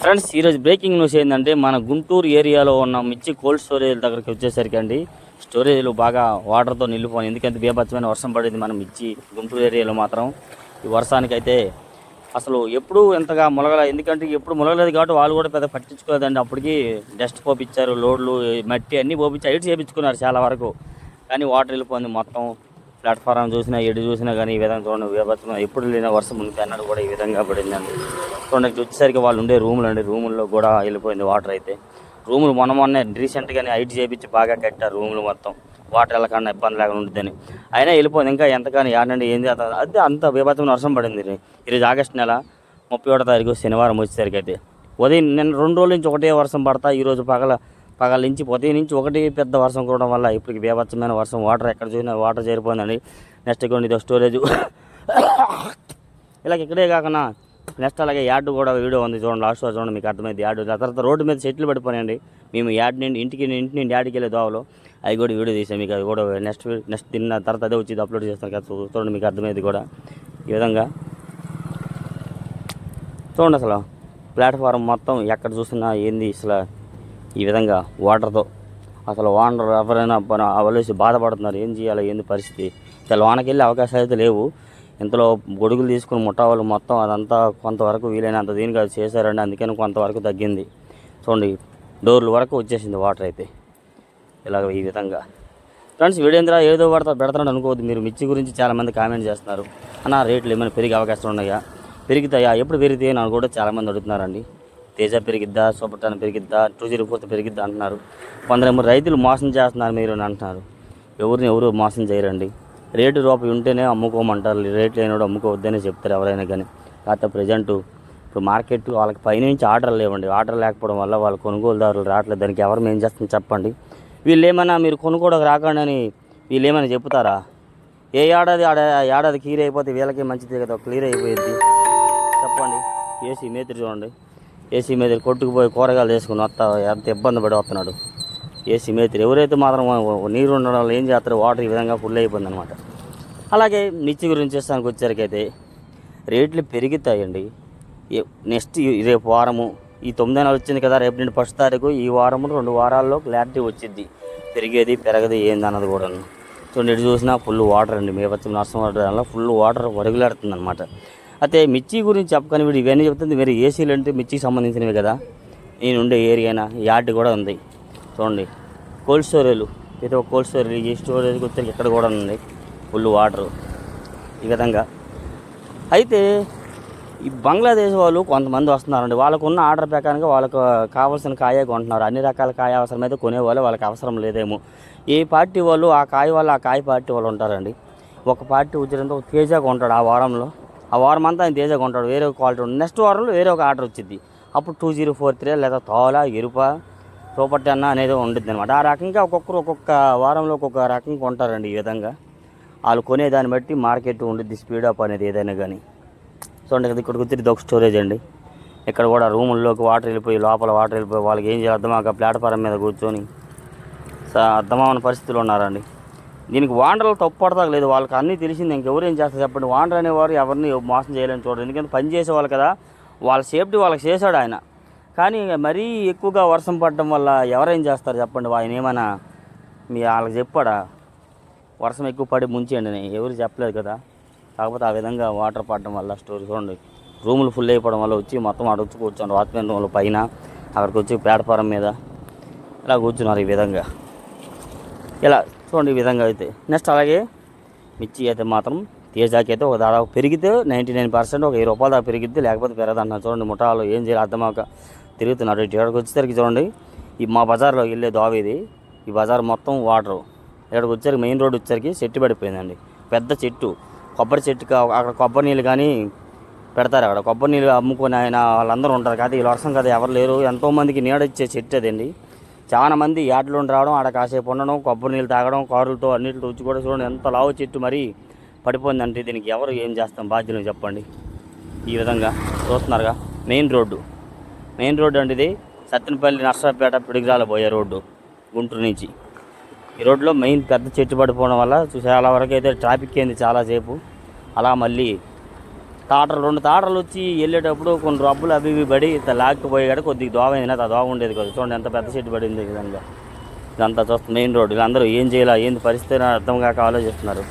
Friends ఈరోజు breaking news ఏంటంటే మన గుంటూరు ఏరియాలో ఉన్న మిర్చి కోల్డ్ స్టోరేజ్ దగ్గరికి వచ్చేసరికి అండి స్టోరేజ్లు బాగా వాటర్తో నిలిపోయి ఎందుకంటే బీభత్సమైన వర్షం పడేది మనం మిర్చి గుంటూరు ఏరియాలో మాత్రం. ఈ వర్షానికైతే అసలు ఎప్పుడు ఎంతగా మొలగల ఎందుకంటే ఎప్పుడు మొలగలేదు కాబట్టి వాళ్ళు కూడా పెద్ద పట్టించుకోలేదండి. అప్పటికి డస్ట్ పోపించారు లోడ్లు మట్టి అన్నీ పోపించి ఐట్ చేపించుకున్నారు చాలా వరకు. కానీ వాటర్ వెళ్ళిపోయింది మొత్తం. ప్లాట్ఫారం చూసినా ఎటు చూసినా కానీ ఈ విధంగా చూడండి విభత్సం ఎప్పుడు లేని వర్షం ఉంది అన్నట్టు కూడా ఈ విధంగా పడిందండి. చూడండి వచ్చేసరికి వాళ్ళు ఉండే రూములు అండి. రూముల్లో కూడా వెళ్ళిపోయింది వాటర్ అయితే. రూములు మొన్న మొన్నే రీసెంట్గానే హైట్ చేయించి బాగా కట్టారు రూములు మొత్తం. వాటర్ వెళ్ళకుండా ఇబ్బంది లేకుండా ఉంటుందని అయినా వెళ్ళిపోయింది. ఇంకా ఎంతగానో ఏడండి ఏం చేస్తారు అదే అంత బీభత్సమైన వర్షం పడింది ఈరోజు ఆగస్టు నెల ముప్పై ఒకటో తారీఖు శనివారం వచ్చేసరికి అయితే. ఉదయం నిన్న రెండు రోజుల నుంచి ఒకటే వర్షం పడతా ఈరోజు పగల పగల నుంచి ఉదయం నుంచి ఒకటి పెద్ద వర్షం కురవడం వల్ల ఇప్పటికి బీభత్సమైన వర్షం వాటర్ ఎక్కడ చూసినా వాటర్ చేరిపోయిందండి. నెక్స్ట్ ఇక్కడ ఇదో స్టోరేజ్ ఇలాగ ఇక్కడే కాకుండా నెక్స్ట్ అలాగే యాడ్ కూడా వీడియో ఉంది చూడండి లాస్ట్ చూడండి మీకు అర్థమైంది యాడ్ ఆ తర్వాత రోడ్డు మీద చెట్లు పడిపోయాయండి మేము యాడ్ నుండి ఇంటికి ఇంటి నుండి యాడ్కి వెళ్ళే దోవలో. అవి కూడా వీడియో తీసాం మీకు అది కూడా నెక్స్ట్ నెక్స్ట్ తిన్న తర్వాత అదే వచ్చి అప్లోడ్ చేస్తాను కదా చూడండి మీకు అర్థమైంది కూడా. ఈ విధంగా. చూడండి అసలు ప్లాట్ఫారం మొత్తం ఎక్కడ చూసినా ఏంది అసలు ఈ విధంగా వాటర్తో అసలు ఓనర్ ఎవరైనా అవలేసి బాధపడుతున్నారు. ఏం చేయాలి? ఏంది పరిస్థితి? అసలు వానకెళ్ళే అవకాశాలు అయితే లేవు. ఇంతలో గొడుగులు తీసుకుని ముఠావాళ్ళు మొత్తం అదంతా కొంతవరకు వీలైనంత దీనికి అది చేశారండి. అందుకని కొంతవరకు తగ్గింది. చూడండి డోర్ల వరకు వచ్చేసింది వాటర్ అయితే. ఇలాగ ఈ విధంగా. ఫ్రెండ్స్ వీడేంద్ర ఏదో పడతా పెడతాడు అనుకోవద్దు. మీరు మిర్చి గురించి చాలామంది కామెంట్ చేస్తున్నారు. అన్న రేట్లు ఏమైనా పెరిగే అవకాశాలు ఉన్నాయా? పెరుగుతాయా? ఎప్పుడు పెరిగితే అని కూడా చాలామంది అడుగుతున్నారండి. తేజ పెరిగిద్దా సూపర్ టన్ పెరిగిద్దా టూ జీరో ఫోర్త్ పెరిగిద్దా అంటున్నారు. కొందరేమో రైతులు మోసం చేస్తున్నారు మీరు అని అంటున్నారు. ఎవరిని ఎవరు మోసం చేయరండి. రేటు రూపాయి ఉంటేనే అమ్ముకోమంటారు. రేట్ లేనివాడు అమ్ముకోవద్దనే చెప్తారు ఎవరైనా కానీ. కాకపోతే ప్రజెంట్ ఇప్పుడు మార్కెట్ వాళ్ళకి పైనుంచి ఆర్డర్ లేవండి. ఆర్డర్ లేకపోవడం వల్ల వాళ్ళ కొనుగోలుదారులు రావట్లేదు. దానికి ఎవరు ఏం చేస్తుంది చెప్పండి. వీళ్ళు ఏమైనా మీరు కొనుక్కోవడానికి రాకండి అని వీళ్ళు ఏమైనా చెప్తారా ఏ ఏడాది ఆడ ఏడాది క్లియర్ అయిపోతే వీళ్ళకి మంచిది కదా. క్లియర్ అయిపోయింది చెప్పండి. ఏసీ మేత్రి చూడండి. ఏసీ మేతిరి కొట్టుకుపోయి కూరగాయలు వేసుకుని వస్తా ఎంత ఇబ్బంది పడి వస్తున్నాడు. ఏసీ మేతిరి ఎవరైతే మాత్రం నీరు ఉండడం వల్ల ఏం చేస్తారు వాటర్ ఈ విధంగా ఫుల్ అయిపోయింది అనమాట అలాగే మిర్చి గురించి చేస్తానికి వచ్చేసరికైతే రేట్లు పెరుగుతాయండి. నెక్స్ట్ రేపు వారము ఈ తొమ్మిది నెలలు వచ్చింది కదా రేపు నుండి ఫస్ట్ తారీఖు ఈ వారము రెండు వారాల్లో క్లారిటీ వచ్చింది పెరిగేది పెరగదు ఏంది అన్నది కూడా చూడండి ఇటు చూసినా ఫుల్ వాటర్ అండి. మేపచ్చం నష్టం వల్ల ఫుల్ వాటర్ వరుగులాడుతుంది అనమాట అయితే మిర్చి గురించి చెప్పకని వీడు ఇవన్నీ చెప్తుంది. మీరు ఏసీలు అంటే మిర్చికి సంబంధించినవి కదా. నేను ఉండే ఏరియానా యార్డ్ కూడా ఉంది. చూడండి. కోల్డ్ స్టోరేజ్లు. ప్రతి ఒక్క కోల్డ్ స్టోరేజ్ ఈ స్టోరేజ్కి వచ్చేసరికి ఇక్కడ కూడా ఉంది. Full water. ఈ విధంగా. అయితే ఈ బంగ్లాదేశ్ వాళ్ళు కొంతమంది వస్తున్నారండి. వాళ్ళకు ఉన్న ఆర్డర్ ప్రకారంగా వాళ్ళకు కావాల్సిన కాయ కొంటున్నారు. అన్ని రకాల కాయ అవసరమైతే కొనేవాళ్ళు వాళ్ళకి అవసరం లేదేమో. ఏ పార్టీ వాళ్ళు ఆ కాయ వాళ్ళు ఆ కాయ పార్టీ వాళ్ళు ఉంటారండి. ఒక పార్టీ వచ్చినంత ఒక తేజ కొంటాడు ఆ వారంలో. ఆ వారం అంతా ఆయన తేజ కొంటాడు వేరే ఒక క్వాలిటీ ఉంటుంది. నెక్స్ట్ వారంలో వేరే ఒక ఆర్డర్ వచ్చింది. అప్పుడు టూ జీరో ఫోర్ త్రీ లేదా తోల ఎరుప సూపర్ టెన్ అనేది ఉండిద్ది అనమాట ఆ రకంగా ఒక్కొక్కరు ఒక్కొక్క వారంలో ఒక్కొక్క రకంగా కొంటారండి ఈ విధంగా. వాళ్ళు కొనేదాన్ని బట్టి మార్కెట్ ఉండిద్ది స్పీడ్ అప్ అనేది ఏదైనా కానీ చూడండి కదా ఇక్కడికి వచ్చి ఒక స్టోరేజ్ అండి. ఇక్కడ కూడా రూముల్లోకి వాటర్ వెళ్ళిపోయి లోపల వాటర్ వెళ్ళిపోయి వాళ్ళకి ఏం చేయాలి అర్థమాక ప్లాట్ఫారం మీద కూర్చొని స- అర్థమవని పరిస్థితులు ఉన్నారండి. దీనికి వాండర్లు తప్పుపడతా లేదు. వాళ్ళకి అన్నీ తెలిసింది. ఇంకెవరు ఏం చేస్తారు చెప్పండి. వాండర్ అనేవారు ఎవరిని మోసం చేయలేని చూడండి ఎందుకంటే పని చేసేవాళ్ళు కదా. వాళ్ళ సేఫ్టీ వాళ్ళకి చేశాడు ఆయన. కానీ మరీ ఎక్కువగా వర్షం పడడం వల్ల ఎవరేం చేస్తారు చెప్పండి ఆయన ఏమైనా మీ వాళ్ళకి చెప్పాడా? వర్షం ఎక్కువ పడి ముంచేయండి ఎవరు చెప్పలేదు కదా. కాకపోతే ఆ విధంగా వాటర్ పడడం వల్ల స్టోరీ చూడండి. రూములు ఫుల్ అయిపోవడం వల్ల వచ్చి మొత్తం అడుగుతూ కూర్చోండి వాచ్మెన్ రూమ్ల పైన అక్కడికి వచ్చి ప్లాట్ఫారం మీద ఇలా కూర్చున్నారు ఈ విధంగా. ఇలా చూడండి ఈ విధంగా అయితే. నెక్స్ట్ అలాగే మిర్చి అయితే మాత్రం తేజాకి అయితే ఒక దాదాపు పెరిగితే నైంటీ నైన్ పర్సెంట్ ఒక వెయ్యి రూపాయలు దాకా పెరిగిద్ది లేకపోతే పెరగదు చూడండి ముఠాలు ఏం చేయాలి అర్థమాక తిరుగుతున్నారు. ఇటు ఇక్కడికి వచ్చేసరికి చూడండి ఈ మా బజార్లో వెళ్ళే దోవ ఇది. ఈ బజార్ మొత్తం వాటరు. ఇక్కడికి వచ్చేసరికి మెయిన్ రోడ్ వచ్చేసరికి చెట్టు పడిపోయిందండి. పెద్ద చెట్టు. కొబ్బరి చెట్టు అక్కడ కొబ్బరి నీళ్ళు కానీ పెడతారు అక్కడ. కొబ్బరి నీళ్ళు అమ్ముకొని ఆయన వాళ్ళందరూ ఉంటారు కదా ఈ వర్షం కదా ఎవరు లేరు. ఎంతోమందికి నీడొచ్చే చెట్టు అదండి. చాలా మంది రావడం ఆడ కాసేపు ఉండడం కొబ్బరి నీళ్ళు తాగడం కారులతో అన్నిటితో వచ్చి కూడా చూడండి ఎంత లావు చెట్టు మరి పడిపోయిందంటే దీనికి ఎవరు ఏం చేస్తాం? బాధ్యత చెప్పండి. ఈ విధంగా చూస్తున్నారుగా. Main road. మెయిన్ రోడ్డు అంటే ఇది సత్తెనపల్లి నర్సరాపేట పిడిగిరాల పోయే రోడ్డు గుంటూరు నుంచి. ఈ రోడ్లో మెయిన్ పెద్ద చెట్టు పడిపోవడం వల్ల చాలా వరకు అయితే ట్రాఫిక్ అయింది చాలాసేపు అలా మళ్ళీ తాటలు రెండు తాటలు వచ్చి వెళ్ళేటప్పుడు కొన్ని రబ్బులు అవి ఇవి పడి ఇట్లా లాక్కుపోయి కొద్దిగా దోవ అయింది ఆ దోవ ఉండేది కదా. చూడండి ఎంత పెద్ద చెట్టు పడింది ఇదంతా ఇదంతా చూస్తే మెయిన్ రోడ్ వీళ్ళందరూ ఏం చేయాలా ఏంది పరిస్థితి అర్థం కాక ఆలోచిస్తున్నారు.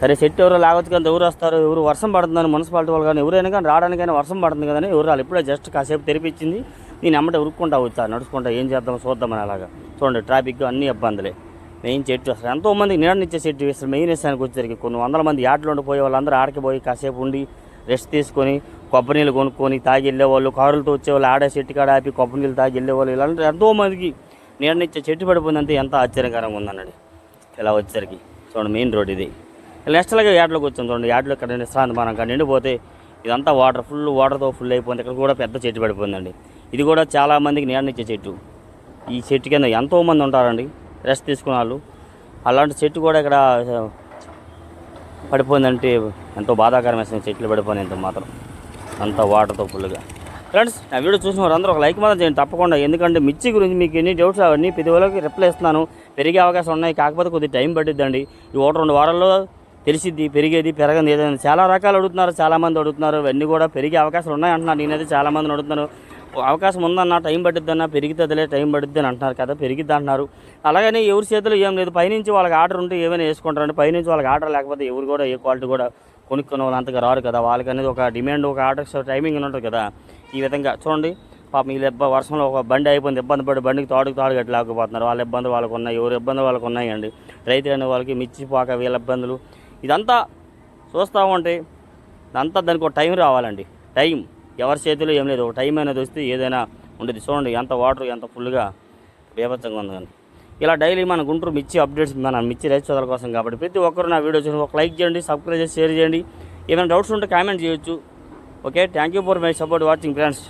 సరే సెట్ ఎవరో లాగొచ్చు కానీ ఎవరు వస్తారు? ఎవరు వర్షం పడుతుందని మున్సిపాలిటీ వాళ్ళు కానీ ఎవరైనా కానీ రావడానికైనా వర్షం పడుతుంది కదని ఎవరు వాళ్ళు ఇప్పుడే జస్ట్ కాసేపు తెరిపించింది. నేను ఎమ్మటే ఉరుక్కుంటా వచ్చా నడుచుకుంటా ఏం చేద్దాం చూద్దామని అలాగా. చూడండి ట్రాఫిక్ అన్ని ఇబ్బందులే. మెయిన్ చెట్టు అసలు. ఎంతో మందికి నీడనిచ్చే చెట్టు వేస్తారు. మెయిన్ వేసానికి వచ్చేసరికి కొన్ని వందల మంది యాడ్లు ఉండిపోయే వాళ్ళందరూ ఆడికి పోయి కాసేపు ఉండి రెస్ట్ తీసుకొని కొబ్బరి నీళ్ళు కొనుక్కొని తాగి వెళ్ళేవాళ్ళు కారులతో వచ్చేవాళ్ళు ఆడే చెట్టు కాడ ఆపి కొబ్బరి నీళ్ళు తాగి వెళ్ళేవాళ్ళు. ఇలాంటి ఎంతో మందికి నీడనిచ్చే చెట్టు పడిపోయిందంటే ఎంత ఆశ్చర్యకరంగా ఉందన్నది ఇలా వచ్చేసరికి చూడండి మెయిన్ రోడ్ ఇది. నెక్స్ట్ అలాగే యాడ్లోకి వచ్చాం చూడండి. యాడ్లో ఇక్కడ నిశ్రాంతి మనం అక్కడ నిండిపోతే ఇదంతా వాటర్ ఫుల్ వాటర్తో ఫుల్ అయిపోయింది. ఇక్కడ కూడా పెద్ద చెట్టు పడిపోయిందండి. ఇది కూడా చాలామందికి నీడనిచ్చే చెట్టు. ఈ చెట్టు కింద ఎంతోమంది ఉంటారండి. రెస్ట్ తీసుకున్న వాళ్ళు. అలాంటి చెట్టు కూడా ఇక్కడ పడిపోయిందంటే ఎంతో బాధాకరమేస్తుంది చెట్లు పడిపోయినంత మాత్రం. అంత వాటర్తో ఫుల్గా ఫ్రెండ్స్ నా వీడియో చూసిన వారు అందరూ ఒక లైక్ మాత్రం చేయండి. తప్పకుండా. ఎందుకంటే మిర్చి గురించి మీకు ఎన్ని డౌట్స్ అవన్నీ ప్రతి ఒక్కరికి రిప్లై ఇస్తున్నాను. పెరిగే అవకాశం ఉన్నాయి. కాకపోతే కొద్దిగా టైం పట్టిద్దండి. ఈ ఒకటి రెండు వారాల్లో తెలిసిద్ది పెరిగేది పెరగదు ఏదైనా. చాలా రకాలు అడుగుతున్నారు. చాలామంది అడుగుతున్నారు. ఇవన్నీ కూడా పెరిగే అవకాశాలు ఉన్నాయి అంటున్నారు నేనైతే చాలామందిని అడుగుతున్నాను. అవకాశం ఉందన్న టైం పట్టిద్దన్న పెరిగితేదిలే టైం పడుద్ది అని అంటున్నారు కదా పెరిగిద్ది అంటున్నారు. అలాగని ఎవరి చేతిలో ఏం లేదు. పైనుంచి వాళ్ళకి ఆర్డర్ ఉంటే ఏమైనా వేసుకుంటారండి. పైనుంచి వాళ్ళకి ఆర్డర్ లేకపోతే ఎవరు కూడా ఏ క్వాలిటీ కూడా కొనుక్కునే వాళ్ళు అంతగా రారు కదా. వాళ్ళకి అనేది ఒక డిమాండ్ ఒక ఆర్డర్ టైమింగ్ ఉంటుంది కదా. ఈ విధంగా చూడండి. పాపం వీళ్ళు వర్షంలో ఒక బండి అయిపోయింది. ఇబ్బంది పడి బండికి తోడుకు తాడు గట్టి లాక్కుపోతున్నారు వాళ్ళ ఇబ్బంది వాళ్ళకు ఉన్నాయి ఎవరు ఇబ్బంది వాళ్ళకు ఉన్నాయండి. రైతు అనే వాళ్ళకి మిచ్చిపోక వీళ్ళ ఇబ్బందులు. ఇదంతా చూస్తూ ఉంటే ఇదంతా దానికి ఒక టైం రావాలండి. టైం. ఎవరి చేతిలో ఏం లేదు. ఒక టైం అనేది వస్తే ఏదైనా ఉండేది. చూడండి ఎంత వాటర్ ఎంత ఫుల్గా బీభత్సంగా ఉంది కానీ ఇలా డైలీ మన గుంటూరు మిర్చి అప్డేట్స్ మన మిర్చి రైతు సోదరుల కోసం కాబట్టి ప్రతి ఒక్కరు నా వీడియో చూసి ఒక లైక్ చేయండి సబ్స్క్రైబ్ చేసి షేర్ చేయండి. ఏమైనా డౌట్స్ ఉంటే కామెంట్ చేయొచ్చు. Okay thank you for my support watching friends.